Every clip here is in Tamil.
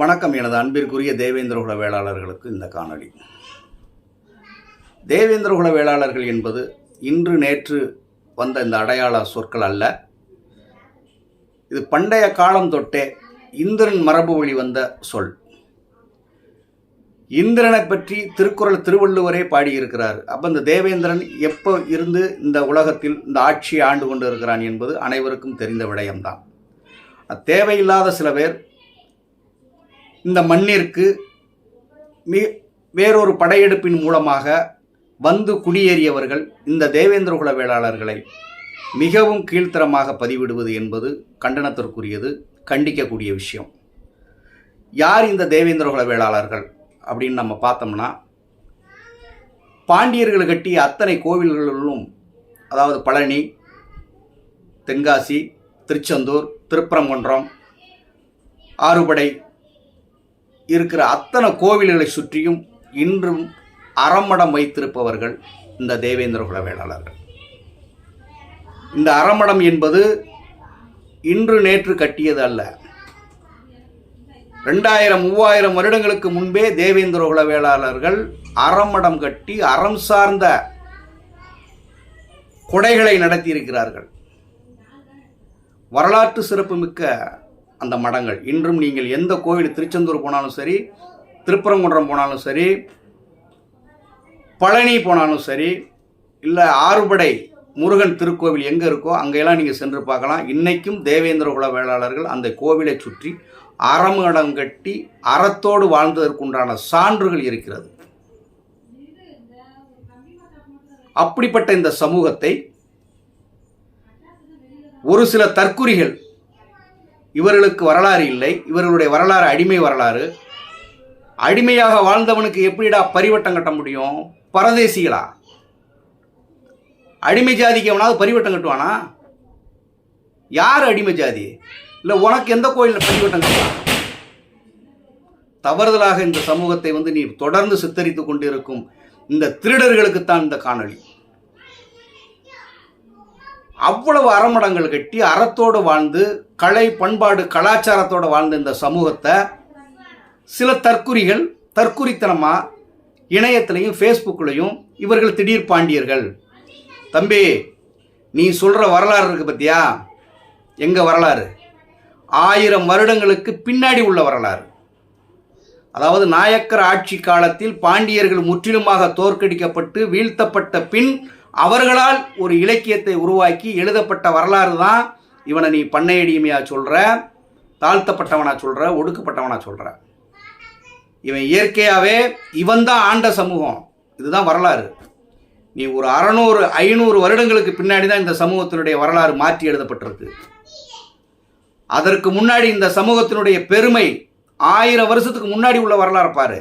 வணக்கம் எனது அன்பிற்குரிய தேவேந்திரகுல வேளாளர்களுக்கு இந்த காணொளி. தேவேந்திரகுல வேளாளர்கள் என்பது இன்று நேற்று வந்த இந்த அடையாள சொற்கள் அல்ல. இது பண்டைய காலம் தொட்டே இந்திரன் மரபு வழி வந்த சொல். இந்திரனை பற்றி திருக்குறள் திருவள்ளுவரே பாடியிருக்கிறார். அப்போ இந்த தேவேந்திரன் எப்போ இருந்து இந்த உலகத்தில் இந்த ஆட்சியை ஆண்டு கொண்டு இருக்கிறான் என்பது அனைவருக்கும் தெரிந்த விடயம்தான். தேவையில்லாத சில பேர் இந்த மண்ணிற்கு மி வேறொரு படையெடுப்பின் மூலமாக வந்து குடியேறியவர்கள் இந்த தேவேந்திரகுல வேளாளர்களை மிகவும் கீழ்த்தரமாக பதிவிடுவது என்பது கண்டனத்திற்குரியது கண்டிக்கக்கூடிய விஷயம். யார் இந்த தேவேந்திரகுல வேளாளர்கள் அப்படின்னு நம்ம பார்த்தோம்னா பாண்டியர்கள் கட்டிய அத்தனை கோவில்களிலும் அதாவது பழனி தென்காசி திருச்செந்தூர் திருப்பரங்குன்றம் ஆறுபடை இருக்கிற அத்தனை கோவில்களை சுற்றியும் இன்றும் அறமடம் வைத்திருப்பவர்கள் இந்த தேவேந்திரகுல வேளாளர்கள் இந்த அறமடம் என்பது இன்று நேற்று கட்டியது அல்ல. ரெண்டாயிரம் மூவாயிரம் வருடங்களுக்கு முன்பே தேவேந்திரகுல வேளாளர்கள் அறமடம் கட்டி அறம் சார்ந்த கொடைகளை நடத்தியிருக்கிறார்கள். வரலாற்று சிறப்புமிக்க அந்த மடங்கள். இன்றும் நீங்கள் எந்த கோவில் திருச்செந்தூர் போனாலும் சரி திருப்பரங்குன்றம் போனாலும் சரி பழனி போனாலும் சரி இல்லை ஆறுபடை முருகன் திருக்கோவில் எங்கே இருக்கோ அங்கெல்லாம் நீங்கள் சென்று பார்க்கலாம். இன்றைக்கும் தேவேந்திர குல வேளாளர்கள் அந்த கோவிலை சுற்றி அறமடம் கட்டி அறத்தோடு வாழ்ந்ததற்குண்டான சான்றுகள் இருக்கிறது. அப்படிப்பட்ட இந்த சமூகத்தை ஒரு சில தற்குறிகள் இவர்களுக்கு வரலாறு இல்லை. இவர்களுடைய வரலாறு அடிமை வரலாறு. அடிமையாக வாழ்ந்தவனுக்கு எப்படிடா பரிவட்டம் கட்ட முடியும்? பரதேசிகளா? அடிமை ஜாதிக்கு எவனாவது பரிவட்டம் கட்டுவானா? யார் அடிமை ஜாதி? இல்லை உனக்கு எந்த கோயிலில் பரிவட்டம் கட்டுவான் தவறுதலாக இந்த சமூகத்தை வந்து நீ தொடர்ந்து சித்தரித்து கொண்டிருக்கும் இந்த திருடர்களுக்குத்தான் இந்த காணொளி. அவ்வளவு அறமடங்கள் கட்டி அறத்தோடு வாழ்ந்து கலை பண்பாடு கலாச்சாரத்தோடு வாழ்ந்த இந்த சமூகத்தை சில தற்குறிகள் தற்குறித்தனமாக இணையத்திலையும் ஃபேஸ்புக்லேயும் இவர்கள் திடீர் பாண்டியர்கள். தம்பி நீ சொல்கிற வரலாறு இருக்கு பத்தியா? எங்கள் வரலாறு? ஆயிரம் வருடங்களுக்கு பின்னாடி உள்ள வரலாறு. அதாவது நாயக்கர் ஆட்சி காலத்தில் பாண்டியர்கள் முற்றிலுமாக தோற்கடிக்கப்பட்டு வீழ்த்தப்பட்ட பின் அவர்களால் ஒரு இலக்கியத்தை உருவாக்கி எழுதப்பட்ட வரலாறு தான் இவனை நீ பண்ணையடிமையா சொல்கிற தாழ்த்தப்பட்டவனா சொல்கிற ஒடுக்கப்பட்டவனா சொல்கிற இவன் இயற்கையாகவே இவன் தான் ஆண்ட சமூகம். இதுதான் வரலாறு. நீ ஒரு அறநூறு ஐநூறு வருடங்களுக்கு பின்னாடி தான் இந்த சமூகத்தினுடைய வரலாறு மாற்றி எழுதப்பட்டிருக்கு. அதற்கு முன்னாடி இந்த சமூகத்தினுடைய பெருமை ஆயிரம் வருஷத்துக்கு முன்னாடி உள்ள வரலாறு பாரு.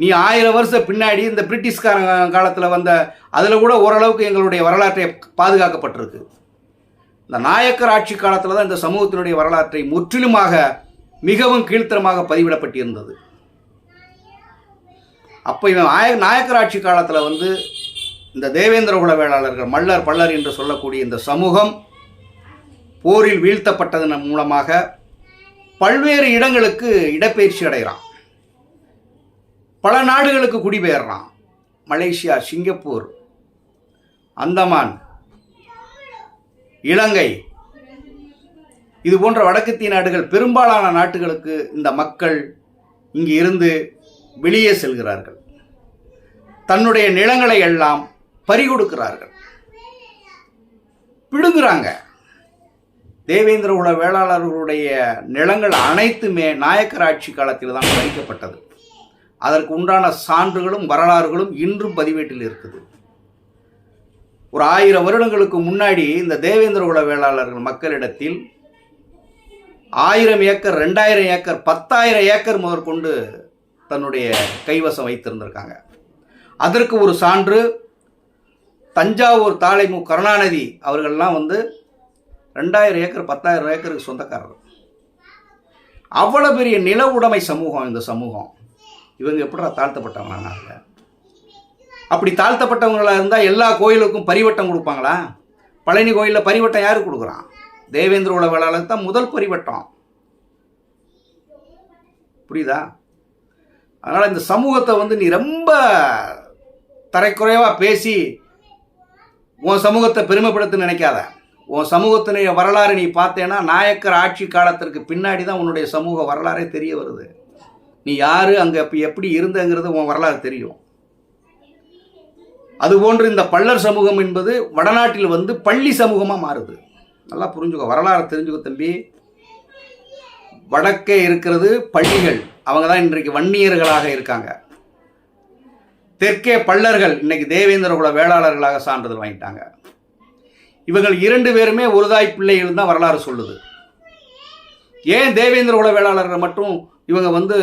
நீ ஆயிரம் வருஷம் பின்னாடி இந்த பிரிட்டிஷ்கார காலத்தில் வந்த அதில் கூட ஓரளவுக்கு எங்களுடைய வரலாற்றை பாதுகாக்கப்பட்டிருக்கு. இந்த நாயக்கர் ஆட்சி காலத்தில் தான் இந்த சமூகத்தினுடைய வரலாற்றை முற்றிலுமாக மிகவும் கீழ்த்தரமாக பதிவிடப்பட்டிருந்தது. அப்போ இவன் ஆய நாயக்கர் ஆட்சி காலத்தில் வந்து இந்த தேவேந்திர குல வேளாளர்கள் மல்லர் பல்லர் என்று சொல்லக்கூடிய இந்த சமூகம் போரில் வீழ்த்தப்பட்டதன் மூலமாக பல்வேறு இடங்களுக்கு இடப்பெயர்ச்சி அடைகிறான். பல நாடுகளுக்கு குடிபெயர்றான். Malaysia Singapore Andaman Ilangai. இது போன்ற வடக்கத்திய நாடுகள் பெரும்பாலான நாட்டுகளுக்கு இந்த மக்கள் இங்கு இருந்து வெளியே செல்கிறார்கள். தன்னுடைய நிலங்களை எல்லாம் பறிகொடுக்கிறார்கள். பிடுங்குறாங்க. தேவேந்திர குல வேளாளர்களுடைய நிலங்கள் அனைத்துமே நாயக்கர் ஆட்சி காலத்தில் தான் பறிக்கப்பட்டது. அதற்கு உண்டான சான்றுகளும் வரலாறுகளும் இன்றும் பதிவேட்டில் இருக்குது. ஒரு ஆயிரம் வருடங்களுக்கு முன்னாடி இந்த தேவேந்திர குல வேளாளர்கள் மக்களிடத்தில் ஆயிரம் ஏக்கர் ரெண்டாயிரம் ஏக்கர் பத்தாயிரம் ஏக்கர் முதற்கொண்டு தன்னுடைய கைவசம் வைத்திருந்திருக்காங்க. அதற்கு ஒரு சான்று தஞ்சாவூர் தாளைமு கருணாநிதி அவர்கள்லாம் வந்து ரெண்டாயிரம் ஏக்கர் பத்தாயிரம் ஏக்கருக்கு சொந்தக்காரர் அவ்வளோ பெரிய நில உடைமை சமூகம் இந்த சமூகம். இவங்க எப்படா தாழ்த்தப்பட்டவங்களாங்க அப்படி தாழ்த்தப்பட்டவங்களாக இருந்தால் எல்லா கோயிலுக்கும் பரிவட்டம் கொடுப்பாங்களா? பழனி கோயிலில் பரிவட்டம் யாரு கொடுக்குறான்? தேவேந்திர உல தான் முதல் பரிவட்டம். புரியுதா? அதனால் இந்த சமூகத்தை வந்து நீ ரொம்ப தரைக்குறைவாக பேசி உன் சமூகத்தை பெருமைப்படுத்த நினைக்காத. உன் சமூகத்தினுடைய வரலாறு நீ பார்த்தேன்னா நாயக்கர் ஆட்சி காலத்திற்கு பின்னாடி தான் உன்னுடைய சமூக வரலாறே தெரிய வருது. நீ யார் அங்கே இப்போ எப்படி இருந்தங்கிறது உன் வரலாறு தெரியும். அதுபோன்று இந்த பள்ளர் சமூகம் என்பது வடநாட்டில் வந்து பள்ளி சமூகமாக மாறுது. நல்லா புரிஞ்சுக்கோ வரலாறு தெரிஞ்சுக்கோ தம்பி. வடக்கே இருக்கிறது பள்ளிகள். அவங்க தான் இன்றைக்கு வன்னியர்களாக இருக்காங்க. தெற்கே பள்ளர்கள் இன்னைக்கு தேவேந்திர குல வேளாளர்களாக சான்றிதழ் வாங்கிட்டாங்க. இவங்கள் இரண்டு பேருமே ஒருதாய் பிள்ளைகள் தான் வரலாறு சொல்லுது. ஏன் தேவேந்திர குல வேளாளர்கள் மட்டும் இவங்க வந்து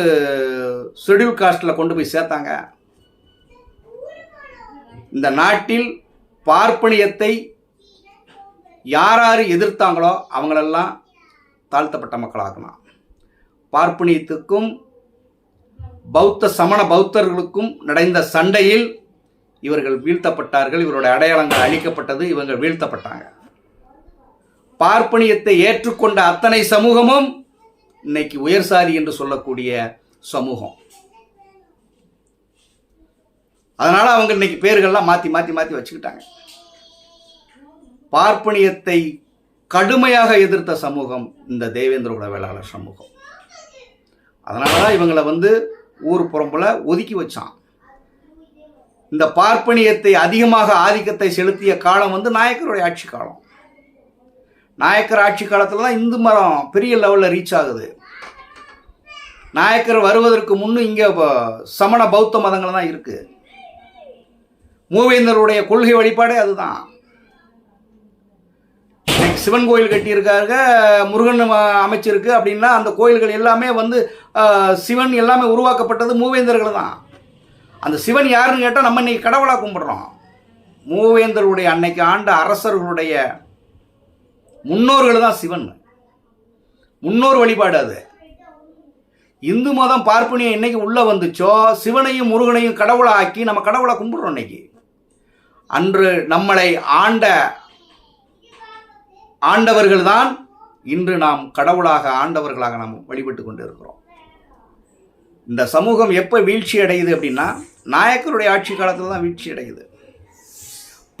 ஷெடியூல் காஸ்டில் கொண்டு போய் சேர்த்தாங்க. இந்த நாட்டில் பார்ப்பனியத்தை யார் யார் எதிர்த்தாங்களோ அவங்களெல்லாம் தாழ்த்தப்பட்ட மக்களாகலாம். பார்ப்பனியத்துக்கும் பௌத்த சமண பௌத்தர்களுக்கும் நடந்த சண்டையில் இவர்கள் வீழ்த்தப்பட்டார்கள். இவருடைய அடையாளங்கள் அழிக்கப்பட்டது. இவங்க வீழ்த்தப்பட்டாங்க. பார்ப்பனியத்தை ஏற்றுக்கொண்ட அத்தனை சமூகமும் இன்னைக்கு உயர்சாதி என்று சொல்லக்கூடிய சமூகம். அதனால அவங்க இன்னைக்கு பேர்கள்லாம் மாற்றி மாற்றி மாற்றி வச்சுக்கிட்டாங்க. பார்ப்பனியத்தை கடுமையாக எதிர்த்த சமூகம் இந்த தேவேந்திர வேளாளர் சமூகம். அதனால தான் இவங்களை வந்து ஊர் புறம்புல ஒதுக்கி வச்சான். இந்த பார்ப்பனியத்தை அதிகமாக ஆதிக்கத்தை செலுத்திய காலம் வந்து நாயக்கருடைய ஆட்சி காலம். நாயக்கர் ஆட்சி காலத்தில் தான் இந்து மதம் பெரிய லெவலில் ரீச் ஆகுது. நாயக்கர் வருவதற்கு முன்னும் இங்கே சமண பௌத்த மதங்கள் தான் இருக்குது மூவேந்தருடைய கொள்கை வழிபாடே அதுதான். சிவன் கோயில் கட்டியிருக்காருங்க முருகன் அமைச்சிருக்கு அப்படின்னா அந்த கோயில்கள் எல்லாமே வந்து சிவன் எல்லாமே உருவாக்கப்பட்டது மூவேந்தர்கள் தான். அந்த சிவன் யாருன்னு கேட்டால் நம்ம இன்னைக்கு கடவுளாக கும்பிட்றோம். மூவேந்தருடைய அன்னைக்கு ஆண்ட அரசர்களுடைய முன்னோர்கள் தான் சிவன். முன்னோர் வழிபாடு அது. இந்து மதம் பார்ப்பனியம் இன்னைக்கு உள்ளே வந்துச்சோ சிவனையும் முருகனையும் கடவுளாக்கி நம்ம கடவுளை கும்பிடுறோம் இன்னைக்கு. அன்று நம்மளை ஆண்ட ஆண்டவர்கள்தான் இன்று நாம் கடவுளாக ஆண்டவர்களாக நாம் வழிபட்டு கொண்டு இருக்கிறோம் இந்த சமூகம் எப்போ வீழ்ச்சி அடையுது அப்படின்னா நாயக்கருடைய ஆட்சி காலத்தில் தான் வீழ்ச்சி அடையுது.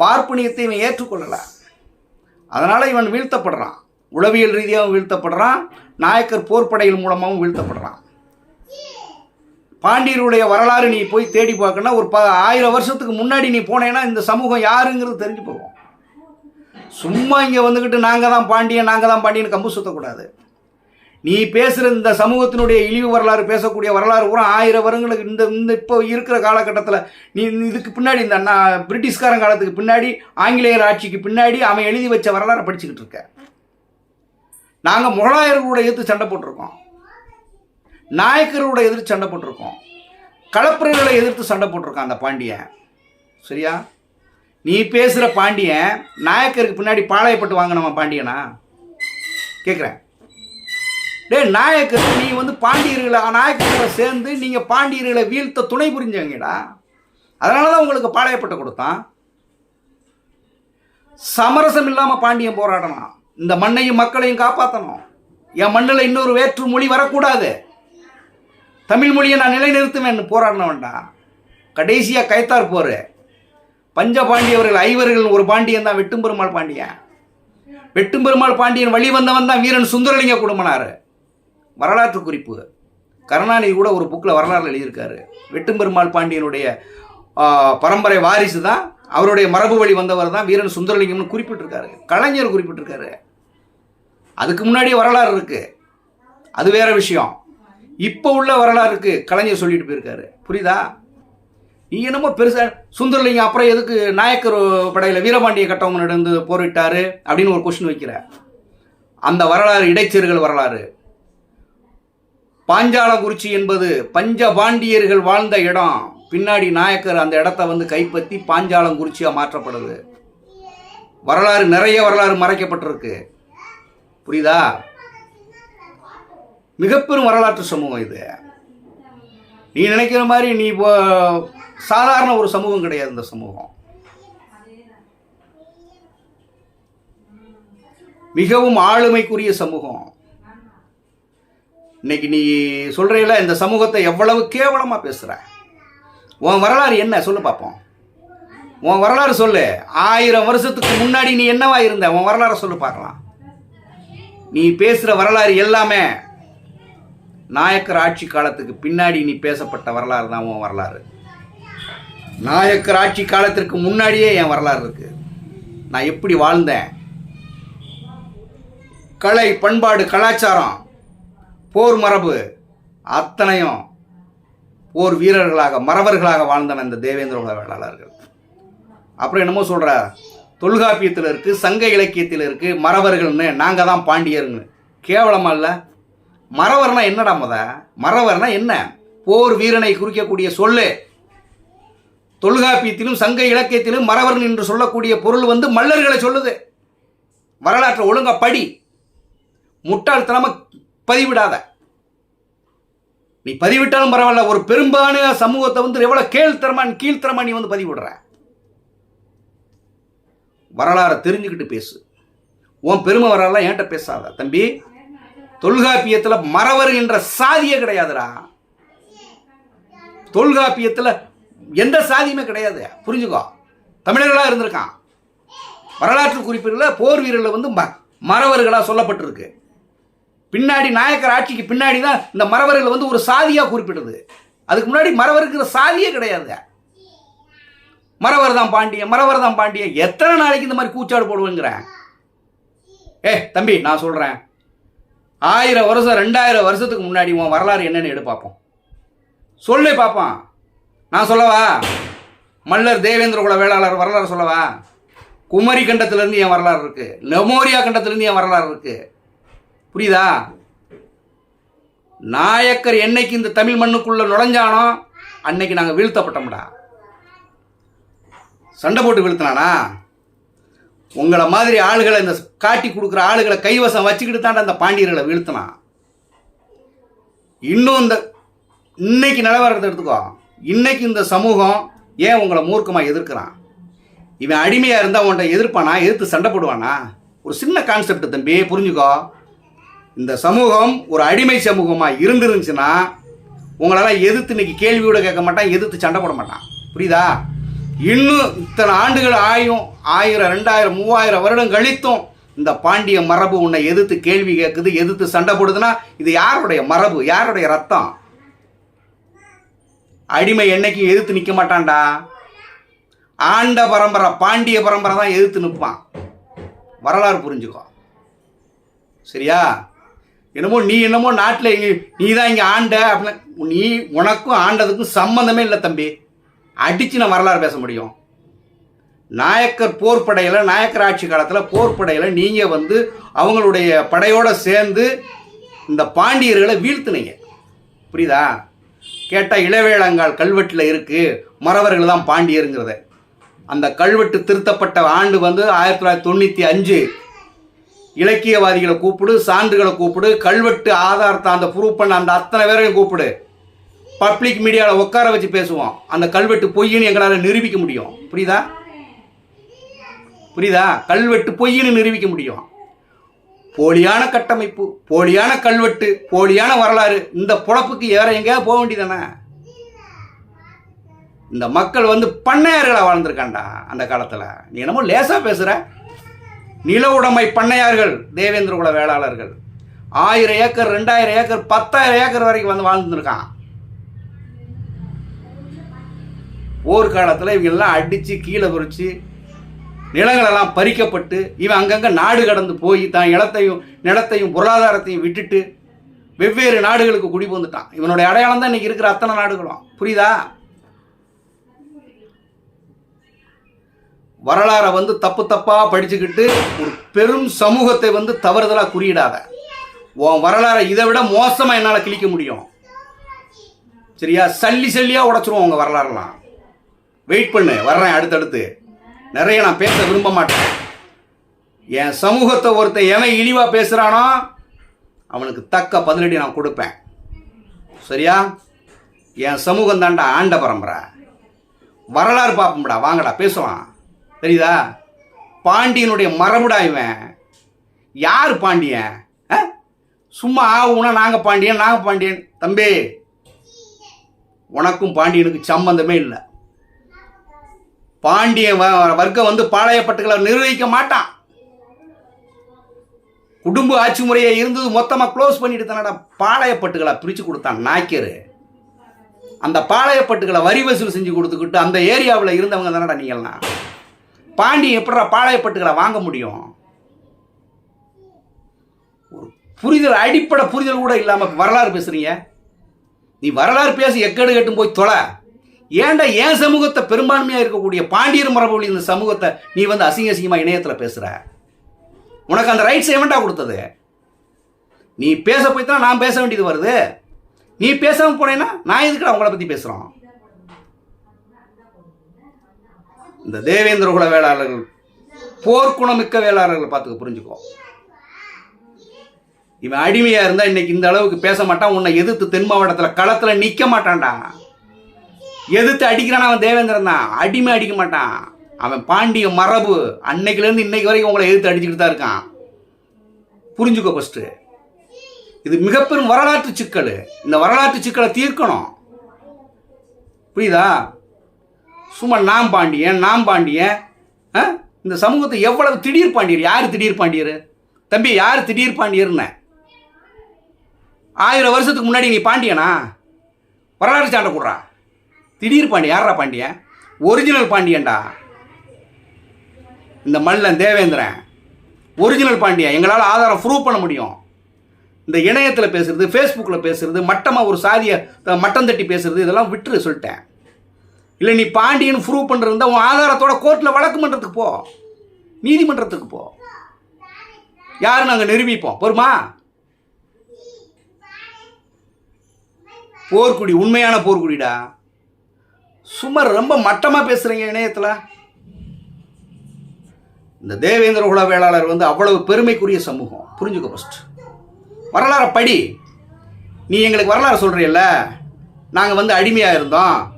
பார்ப்பனியத்தை இவன் ஏற்றுக்கொள்ளலை. அதனால் இவன் வீழ்த்தப்படுறான். உளவியல் ரீதியாகவும் வீழ்த்தப்படுறான். நாயக்கர் போர்ப்படைகள் மூலமாகவும் வீழ்த்தப்படுறான். பாண்டியருடைய வரலாறு நீ போய் தேடி பார்க்கணும் ஒரு ப ஆயிரம் வருஷத்துக்கு முன்னாடி நீ போனேன்னா இந்த சமூகம் யாருங்கிறது தெரிஞ்சு போகும். சும்மா இங்கே வந்துக்கிட்டு நாங்கள் தான் பாண்டியன் நாங்கள் தான் பாண்டியன் கம்பு சுத்தக்கூடாது. நீ பேசுகிற இந்த சமூகத்தினுடைய இழிவு வரலாறு பேசக்கூடிய வரலாறு பூரா ஆயிரம் வருங்களுக்கு இந்த இந்த இப்போ இருக்கிற காலகட்டத்தில் நீ இதுக்கு பின்னாடி இந்த அண்ணா பிரிட்டிஷ்காரன் காலத்துக்கு பின்னாடி ஆங்கிலேயர் ஆட்சிக்கு பின்னாடி அவன் எழுதி வச்ச வரலாறை படிச்சுக்கிட்டு இருக்க. நாங்கள் முகலாயர்களோட எதிர்த்து சண்டை போட்டிருக்கோம். நாயக்கரோட எதிர்த்து சண்டை போட்டிருக்கோம். களப்பிரர்களை எதிர்த்து சண்டை போட்டிருக்கான் அந்த பாண்டியன். சரியா? நீ பேசுகிற பாண்டியன் நாயக்கருக்கு பின்னாடி பாளையப்பட்டு வாங்கினவன் பாண்டியனா? கேட்குறேன் டேய் நாயக்கர் நீ வந்து பாண்டியர்களை நாயக்கர்களை சேர்ந்து நீங்கள் பாண்டியர்களை வீழ்த்த துணை புரிஞ்சவங்கடா. அதனால தான் உங்களுக்கு பாளையப்பட்டு கொடுத்தான். சமரசம் இல்லாமல் பாண்டியன் போராடணும். இந்த மண்ணையும் மக்களையும் காப்பாற்றணும் என் மண்ணில் இன்னொரு வேற்று மொழி வரக்கூடாது. தமிழ் மொழியை நான் நிலைநிறுத்துவேன் போராடின வேண்டாம் கடைசியாக கைத்தார் போர். பஞ்ச பாண்டியவர்கள் ஐவர்கள் ஒரு பாண்டியன் தான் வெட்டும்பெருமாள் பாண்டியன். வெட்டும்பெருமாள் பாண்டியன் வழி வந்தவன் தான் வீரன் சுந்தரலிங்க குடும்பனார். வரலாற்று குறிப்பு. கருணாநிதி கூட ஒரு புக்கில் வரலாறு எழுதியிருக்காரு. வெட்டும்பெருமாள் பாண்டியனுடைய பரம்பரை வாரிசு தான். அவருடைய மரபு வழி வந்தவர் தான் வீரன் சுந்தரலிங்கம்னு குறிப்பிட்டிருக்காரு. கலைஞர் குறிப்பிட்டிருக்காரு. அதுக்கு முன்னாடியே வரலாறு இருக்குது அது வேற விஷயம். இப்போ உள்ள வரலாறு கலைஞர் சொல்லிட்டு போயிருக்காரு. புரியுதா? நீ என்னமோ பெருசாக சுந்தரலிங்கம் அப்புறம் எதுக்கு நாயக்கர் படையில் வீரபாண்டிய கட்டவங்க நடந்து போரிட்டாரு அப்படின்னு ஒரு கொஸ்டின் வைக்கிற. அந்த வரலாறு இடைச்சேறுகள் வரலாறு. பாஞ்சாலங்குறிச்சி என்பது பஞ்சபாண்டியர்கள் வாழ்ந்த இடம். பின்னாடி நாயக்கர் அந்த இடத்த வந்து கைப்பற்றி பாஞ்சாலங்குறிச்சியாக மாற்றப்படுது. வரலாறு நிறைய வரலாறு மறைக்கப்பட்டிருக்கு. புரியுதா? மிகப்பெரும் வரலாற்று சமூகம் இது. நீ நினைக்கிற மாதிரி நீ இப்போ சாதாரண ஒரு சமூகம் கிடையாது இந்த சமூகம். மிகவும் ஆளுமைக்குரிய சமூகம். இன்னைக்கு நீ சொல்கிறீல இந்த சமூகத்தை எவ்வளவு கேவலமாக பேசுகிற உன் வரலாறு என்ன? சொல்லு பார்ப்போம் உன் வரலாறு சொல்லு. ஆயிரம் வருஷத்துக்கு முன்னாடி நீ என்னவா இருந்த? உன் வரலாறு சொல்லு பார்க்கலாம். நீ பேசுகிற வரலாறு எல்லாமே நாயக்கர் ஆட்சி காலத்துக்கு பின்னாடி நீ பேசப்பட்ட வரலாறு தான் உன் வரலாறு. நாயக்கர் ஆட்சி காலத்திற்கு முன்னாடியே என் வரலாறு இருக்கு. நான் எப்படி வாழ்ந்தேன்? கலை பண்பாடு கலாச்சாரம் போர் மரபு அத்தனையும் போர் வீரர்களாக மறவர்களாக வாழ்ந்தவன் இந்த தேவேந்திர குல வேளாளர்கள். அப்புறம் என்னமோ சொல்கிறார் தொல்காப்பியத்தில் இருக்குது சங்க இலக்கியத்தில் இருக்குது மறவர்கள்னு நாங்கள் தான் பாண்டியர்னு. கேவலமாக இல்லை. மறவர்னா என்னடா முத? மறவர்னா என்ன? போர் வீரனை குறிக்கக்கூடிய சொல்லு. தொல்காப்பியத்திலும் சங்க இலக்கியத்திலும் மறவர் என்று சொல்லக்கூடிய பொருள் வந்து மல்லர்களை சொல்லுது. வரலாற்றை ஒழுங்கா படி. முட்டாள்தனமாக பதிவிடாத. நீ பதிவிட்டாலும் பரவாயில்ல ஒரு பெரும்பாலான சமூகத்தை வந்து எவ்வளவு கேழ்த்தரமா கீழ்த்தரமா நீ வந்து பதிவிடுற? வரலாறை தெரிஞ்சுக்கிட்டு பேசு. உன் பெருமை வரலாம் என்கிட்ட பேசாத. தம்பி தொல்காப்பியத்தில் மறவர் என்ற சாதியே கிடையாதுடா. தொல்காப்பியத்தில் எந்த சாதியுமே கிடையாது. புரிஞ்சுக்கோ. தமிழர்களாக இருந்திருக்கான். வரலாற்று குறிப்புகளில் போர் வீரர்கள் வந்து ம மறவர்களாக சொல்லப்பட்டிருக்கு. பின்னாடி நாயக்கர் ஆட்சிக்கு பின்னாடி தான் இந்த மறவர்கள் வந்து ஒரு சாதியாக குறிப்பிடுது. அதுக்கு முன்னாடி மறவருக்கிற சாதியே கிடையாது. மறவர் தான் பாண்டியன் மறவர் தான் பாண்டியன் எத்தனை நாளைக்கு இந்த மாதிரி கூச்சாடு போடுவேங்கிறேன் ஏ தம்பி நான் சொல்கிறேன் ஆயிரம் வருஷம் ரெண்டாயிரம் வருஷத்துக்கு முன்னாடி உன் வரலாறு என்னென்னு எடு பார்ப்போம் சொல்லு பார்ப்போம் நான் சொல்லவா? மல்லர் தேவேந்திர குல வேளாளர் வரலாறு சொல்லவா? குமரி கண்டத்திலேருந்து என் வரலாறு இருக்குது லெமோரியா கண்டத்திலேருந்து என் வரலாறு இருக்குது புரியுதா? நாயக்கர் என்னைக்கு இந்த தமிழ் மண்ணுக்குள்ள நுழைஞ்சானோ அன்னைக்கு நாங்கள் வீழ்த்தப்பட்டோம்டா. சண்டை போட்டு வீழ்த்தினானா? உங்களை மாதிரி ஆளுகளை இந்த காட்டி கொடுக்குற ஆளுகளை கைவசம் வச்சுக்கிட்டு தாண்டா அந்த பாண்டியர்களை வீழ்த்தினான் இன்னும் இந்த இன்னைக்கு நிலவரத்தை எடுத்துக்கோ. இன்னைக்கு இந்த சமூகம் ஏன் உங்களை மூர்க்கமாக எதிர்க்கிறான்? இவன் அடிமையாக இருந்தால் உன்ட்ட எதிர்ப்பானா? எதிர்த்து சண்டை போடுவானா? ஒரு சின்ன கான்செப்ட் தம்பி புரிஞ்சுக்கோ. இந்த சமூகம் ஒரு அடிமை சமூகமாக இருந்துருந்துச்சுன்னா உங்களெல்லாம் எதிர்த்து இன்னைக்கு கேள்வியோட கேட்க மாட்டான் எதிர்த்து சண்டை போட மாட்டான். புரியுதா? இன்னும் இத்தனை ஆண்டுகள் ஆயும் ஆயிரம் ரெண்டாயிரம் மூவாயிரம் வருடம் கழித்தும் இந்த பாண்டிய மரபு உன்னை எதிர்த்து கேள்வி கேட்குது எதிர்த்து சண்டை போடுதுன்னா இது யாருடைய மரபு யாருடைய ரத்தம்? அடிமை என்னைக்கும் எதிர்த்து நிற்க மாட்டான்டா. ஆண்ட பரம்பரை பாண்டிய பரம்பரை தான் எதிர்த்து நிற்பான். வரலாறு புரிஞ்சுக்கோ. சரியா? என்னமோ நீ என்னமோ நாட்டில் நீ தான் இங்கே ஆண்ட அப்படின்னு நீ உனக்கும் ஆண்டதுக்கும் சம்மந்தமே இல்லை தம்பி. அடித்து நான் வரலாறு பேச முடியும். நாயக்கர் போர் படையில் நாயக்கர் ஆட்சி காலத்தில் போர் படையில் நீங்கள் வந்து அவங்களுடைய படையோடு சேர்ந்து இந்த பாண்டியர்களை வீழ்த்துனீங்க. புரியுதா? கேட்டால் இளவேளங்கால் கல்வெட்டில் இருக்குது மறவர்கள் தான் பாண்டியருங்கிறத. அந்த கல்வெட்டு திருத்தப்பட்ட ஆண்டு வந்து ஆயிரத்தி தொள்ளாயிரத்தி தொண்ணூற்றி அஞ்சு. இலக்கியவாதிகளை கூப்பிடு சான்றுகளை கூப்பிடு கல்வெட்டு ஆதாரத்தை அந்த ப்ரூவ் பண்ண அந்த அத்தனை பேரையும் கூப்பிடு. பப்ளிக் மீடியாவில் உட்கார வச்சு பேசுவோம். அந்த கல்வெட்டு பொய்ன்னு எங்களால் நிரூபிக்க முடியும். புரியுதா? புரியுதா? கல்வெட்டு பொய்ன்னு நிரூபிக்க முடியும். போலியான கட்டமைப்பு போலியான கல்வெட்டு போலியான வரலாறு இந்த பொழப்புக்கு வேற எங்கேயாவது போக வேண்டியதானே இந்த மக்கள் வந்து பண்ணையார்களாக வாழ்ந்திருக்காண்டா அந்த காலத்தில்? நீ என்னமோ லேசாக பேசுகிற நில உடைமை பண்ணையார்கள் தேவேந்திர குல வேளாளர்கள். ஆயிரம் ஏக்கர் ரெண்டாயிரம் ஏக்கர் பத்தாயிரம் ஏக்கர் வரைக்கும் வந்து வாழ்ந்துருக்கான். போர்க்காலத்தில் இவங்கெல்லாம் அடித்து கீழே குறித்து நிலங்களெல்லாம் பறிக்கப்பட்டு இவன் அங்கங்கே நாடு கடந்து போய் தான் இடத்தையும் நிலத்தையும் பொருளாதாரத்தையும் விட்டுட்டு வெவ்வேறு நாடுகளுக்கு குடி வந்துட்டான் இவனுடைய அடையாளம் தான் இன்றைக்கி இருக்கிற அத்தனை நாடுகளும். புரியுதா? வரலாறை வந்து தப்பு தப்பாக படிச்சுக்கிட்டு ஒரு பெரும் சமூகத்தை வந்து தவறுதலாக குறியிடாத. உன் வரலாறை இதை விட மோசமாக என்னால் கிழிக்க முடியும். சரியா? சல்லி சல்லியாக உடச்சிருவோம் உங்கள் வரலாறுலாம். வெயிட் பண்ணு வர்றேன் அடுத்தடுத்து. நிறைய நான் பேச விரும்ப மாட்டேன். என் சமூகத்தை ஒருத்தன் எவன் இழிவாக பேசுகிறானோ அவனுக்கு தக்க பதிலடி நான் கொடுப்பேன். சரியா? என் சமூகம் தாண்டா ஆண்ட பரம்பரை. வரலாறு பார்ப்போம்டா வாங்கடா பேசுவான் தெரியுதா? பாண்டியனுடைய மரபுடா இவன். யார் பாண்டியன்? ஆ? சும்மா ஆகும்னா நாங்கள் பாண்டியன் நாங்கள் பாண்டியன். தம்பி உனக்கும் பாண்டியனுக்கு சம்பந்தமே இல்லை. பாண்டிய வ- வர்க்கம் வந்து பாளையப்பட்டுகளை நிர்வகிக்க மாட்டான். குடும்ப ஆட்சி முறையை இருந்தது மொத்தமாக க்ளோஸ் பண்ணிட்டு தானடா பாளையப்பட்டுகளை பிரித்து கொடுத்தான் நாய்க்கரு. அந்த பாளையப்பட்டுகளை வரி வசூல் செஞ்சு கொடுத்துக்கிட்டு அந்த ஏரியாவில் இருந்தவங்க தானடா நீங்கள்லாம். பாண்டியன் எப்படிடா பாளையப்பட்டுகளை வாங்க முடியும்? ஒரு புரிதல் அடிப்படை புரிதல் கூட இல்லாமல் வரலாறு பேசுறீங்க. நீ வரலாறு பேசி எக்கேடு கட்டும் போய் தொலை. ஏன்டா என் சமூகத்தை பெரும்பான்மையாக இருக்கக்கூடிய பாண்டியர் மரபுள்ள இந்த சமூகத்தை நீ வந்து அசிங்க அசிங்கமாக இணையத்தில் பேசுகிற உனக்கு அந்த ரைட்ஸ் எவன்டா கொடுத்தது? நீ பேச போய் தான் நான் பேச வேண்டியது வருது. நீ பேசாமல் போனேன்னா நான் எதுக்குடா உங்களை பற்றி பேசுகிறோம் இந்த தேவேந்திர குல வேளாளர்கள் போர்க்குணமிக்க வேளாளர்கள் பார்த்துக்க புரிஞ்சுக்கோ. இவன் அடிமையா இருந்தா இன்னைக்கு இந்த அளவுக்கு பேச மாட்டான் உன்னை எதிர்த்து தென் மாவட்டத்தில் களத்தில் நிற்க மாட்டான்டா. எதிர்த்து அடிக்கிறான் அவன் தேவேந்திரன் தான். அடிமை அடிக்க மாட்டான். அவன் பாண்டிய மரபு அன்னைக்குலேருந்து இன்னைக்கு வரைக்கும் உங்களை எதிர்த்து அடிச்சுக்கிட்டு தான் இருக்கான். புரிஞ்சுக்கோ ஃபஸ்ட்டு இது மிகப்பெரும் வரலாற்று சிக்கல். இந்த வரலாற்று சிக்கலை தீர்க்கணும். புரியுதா? சும்மா நாம் பாண்டியன் நாம் பாண்டியன். ஆ? இந்த சமூகத்தை எவ்வளவு திடீர் பாண்டியர்? யார் திடீர் பாண்டியர்? தம்பி யார் திடீர் பாண்டியர்னு? ஆயிரம் வருஷத்துக்கு முன்னாடி நீ பாண்டியனா? வரலாறு சாண்ட கூடுறா. திடீர் பாண்டியன் யாரா பாண்டியன்? ஒரிஜினல் பாண்டியன்டா. இந்த மல்லன் தேவேந்திரன். ஒரிஜினல் பாண்டியன். எங்களால் ஆதாரம் ப்ரூவ் பண்ண முடியும். இந்த இணையத்தில் பேசுறது ஃபேஸ்புக்கில் பேசுறது மட்டமாக ஒரு சாதியை மட்டம் தட்டி பேசுறது இதெல்லாம் விட்டுரு சொல்லிட்டேன். இல்லை நீ பாண்டியன் ப்ரூவ் பண்ணுறதா உன் ஆதாரத்தோட கோர்ட்டில் வழக்கு பண்ணுறதுக்கு போ. நீதிமன்றத்துக்கு போ. யார் நாங்கள் நிரூபிப்போம்? பொறுமா? போர்க்குடி உண்மையான போர்க்குடிடா. சும்மா ரொம்ப மட்டமாக பேசுகிறீங்க இணையத்தில். இந்த தேவேந்திர குல வேளாளர் வந்து அவ்வளவு பெருமைக்குரிய சமூகம். புரிஞ்சுக்க ஃபஸ்ட் வரலாறை படி. நீ எங்களுக்கு வரலாறு சொல்கிறீல்ல நாங்கள் வந்து அடிமையாக இருந்தோம்.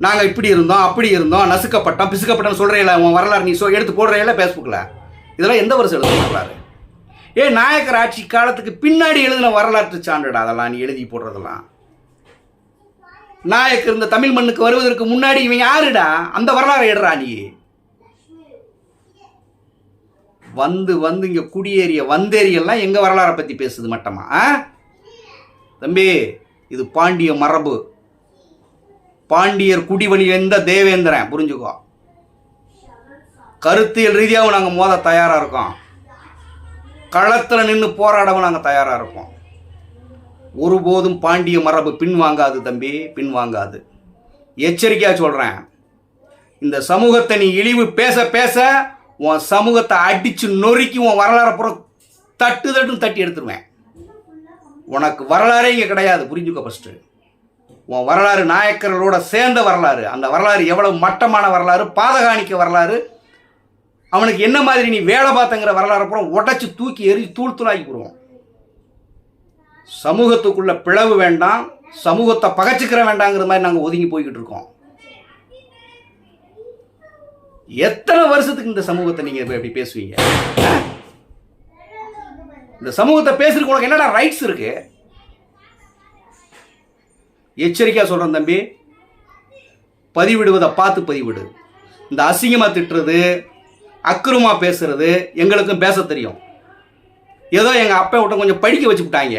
நாங்கள் இப்படி இருந்தோம் அப்படி இருந்தோம் நசுக்கப்பட்டோம் பிசுக்கப்பட்டோம்னு சொல்கிறையில உன் வரலாறு நீ சொ எடுத்து போடுறீங்களா ஃபேஸ்புக்கில் இதெல்லாம் எந்த வருஷம் எழுதுன வரலாறு? ஏ நாயக்கர் ஆட்சி காலத்துக்கு பின்னாடி எழுதின வரலாற்று சான்றுடா அதெல்லாம் நீ எழுதி போடுறதெல்லாம். நாயக்கர் இந்த தமிழ் மண்ணுக்கு வருவதற்கு முன்னாடி இவன் யாருடா? அந்த வரலாறை எடுறா நீ. வந்து வந்து இங்கே குடியேறிய வந்தேரியெல்லாம் எங்கள் வரலாறை பற்றி பேசுது மட்டமா ஆ? தம்பி இது பாண்டிய மரபு. பாண்டியர் குடிவழி எந்த தேவேந்திரன் புரிஞ்சுக்கோ. கருத்தியல் ரீதியாகவும் நாங்கள் மோத தயாராக இருக்கோம். களத்தில் நின்று போராடவும் நாங்கள் தயாராக இருக்கோம். ஒருபோதும் பாண்டிய மரபு பின்வாங்காது தம்பி பின்வாங்காது. எச்சரிக்கையாக சொல்கிறேன் இந்த சமூகத்தை நீ இழிவு பேச பேச உன் சமூகத்தை அடித்து நொறுக்கி உன் வரலாறை புற தட்டு தட்டுன்னு தட்டி எடுத்துருவேன். உனக்கு வரலாறே இங்கே கிடையாது புரிஞ்சுக்கோ ஃபஸ்ட்டு உன் வரலாறு நாயக்கர்களோட சேர்ந்த வரலாறு. அந்த வரலாறு எவ்வளவு மட்டமான வரலாறு பாதகாணிக்க வரலாறு. அவனுக்கு என்ன மாதிரி நீ வேலை பார்த்தங்கிற வரலாறு அப்புறம் உடச்சி தூக்கி எரி தூள் தூளாக்கி போடுவோம் சமூகத்துக்குள்ள பிளவு வேண்டாம் சமூகத்தை பகைச்சிக்கிற வேண்டாங்கிற மாதிரி நாங்கள் ஒதுங்கி போய்கிட்டு இருக்கோம். எத்தனை வருஷத்துக்கு இந்த சமூகத்தை நீங்க இப்ப இப்படி பேசுவீங்க? இந்த சமூகத்தை பேசுறதுக்கு உனக்கு என்னடா ரைட்ஸ் இருக்கு? எச்சரிக்கையாக சொல்கிறேன் தம்பி. பதிவிடுவதை பார்த்து பதிவிடு. இந்த அசிங்கமாக திட்டுறது அக்குறமா பேசுறது எங்களுக்கும் பேச தெரியும். ஏதோ எங்கள் அப்பா விட்ட கொஞ்சம் படிக்க வச்சுக்கிட்டாங்க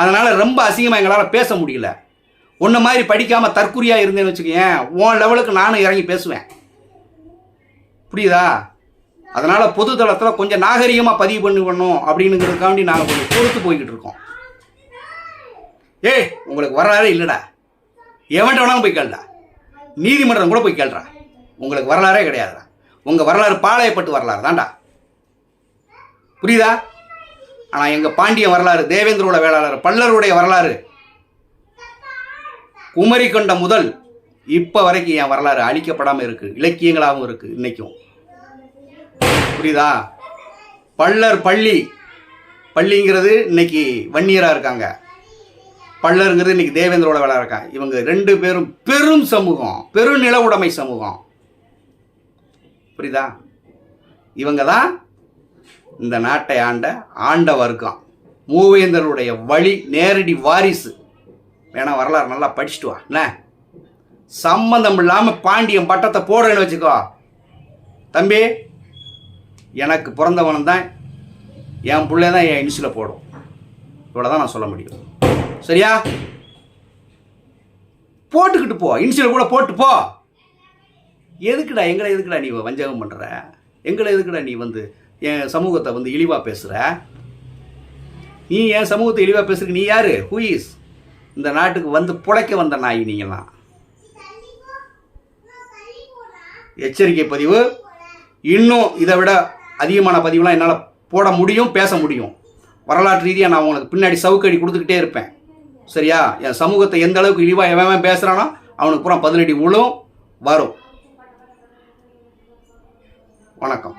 அதனால் ரொம்ப அசிங்கமாக எங்களால் பேச முடியல. உன்ன மாதிரி படிக்காமல் தற்குறியாக இருந்தேன்னு வச்சுக்கேன் உன் லெவலுக்கு நானும் இறங்கி பேசுவேன். புரியுதா? அதனால் பொது தளத்தில் கொஞ்சம் நாகரிகமாக பதிவு பண்ணி பண்ணணும் அப்படிங்கிறதுக்காண்டி நாங்கள் கொஞ்சம் பொறுத்து போய்கிட்டு இருக்கோம். ஏய் உங்களுக்கு வரலாறே இல்லைடா. எவன்ட்ட வேணாலும் போய் கேளுடா. நீதிமன்றம் கூட போய் கேளுடா. உங்களுக்கு வரலாறே கிடையாதுடா. உங்கள் வரலாறு பாளையப்பட்டு வரலாறு தான்டா. புரியுதா? ஆனால் எங்கள் பாண்டிய வரலாறு தேவேந்திரோட வேளாளர் பல்லருடைய வரலாறு குமரி கொண்ட முதல் இப்போ வரைக்கும் என் வரலாறு அழிக்கப்படாமல் இருக்குது இலக்கியங்களாகவும் இருக்குது இன்றைக்கும் புரியுதா? பல்லர் பள்ளி. பள்ளிங்கிறது இன்னைக்கு வன்னியராக இருக்காங்க. பல்லருங்கிறது இன்னைக்கு தேவேந்திரோட வேலை இருக்கா? இவங்க ரெண்டு பேரும் பெரும் சமூகம் பெரும் நில உடைமை சமூகம். புரியுதா? இவங்க தான் இந்த நாட்டை ஆண்ட ஆண்ட வர்க்கம். மூவேந்தருடைய வழி நேரடி வாரிசு. வேணா வரலாறு நல்லா படிச்சுட்டு வா. என்ன? சம்பந்தம் இல்லாமல் பாண்டியன் பட்டத்தை போடுறேன்னு வச்சுக்கோ. தம்பி எனக்கு பிறந்தவன் தான் என் பிள்ளை தான் என் இனிஷில் போடும். இவ்வளோ தான் நான் சொல்ல முடியும். சரியா? போட்டுக்கிட்டு போ. இன்சியல் கூட போட்டு போ. எதுக்குடா எங்களை எதுக்குடா நீ வஞ்சகம் பண்ணுற எங்களை எதுக்குடா நீ வந்து என் சமூகத்தை வந்து இழிவாக பேசுகிற நீ என் சமூகத்தை இழிவாக பேசுறதுக்கு நீ யாரு? ஹூ இந்த நாட்டுக்கு வந்து புழைக்க வந்த நாய் நீங்களாம் எச்சரிக்கை பதிவு. இன்னும் இதை விட அதிகமான பதிவுலாம் என்னால் போட முடியும் பேச முடியும். வரலாற்று ரீதியாக நான் உங்களுக்கு பின்னாடி சவுக்கடி கொடுத்துக்கிட்டே இருப்பேன். சரியா? என் சமூகத்தை எந்த அளவுக்கு இழிவாக எவன் எவன் பேசுகிறானோ அவனுக்கு பூரா பதிலடி உழும் வரும். வணக்கம்.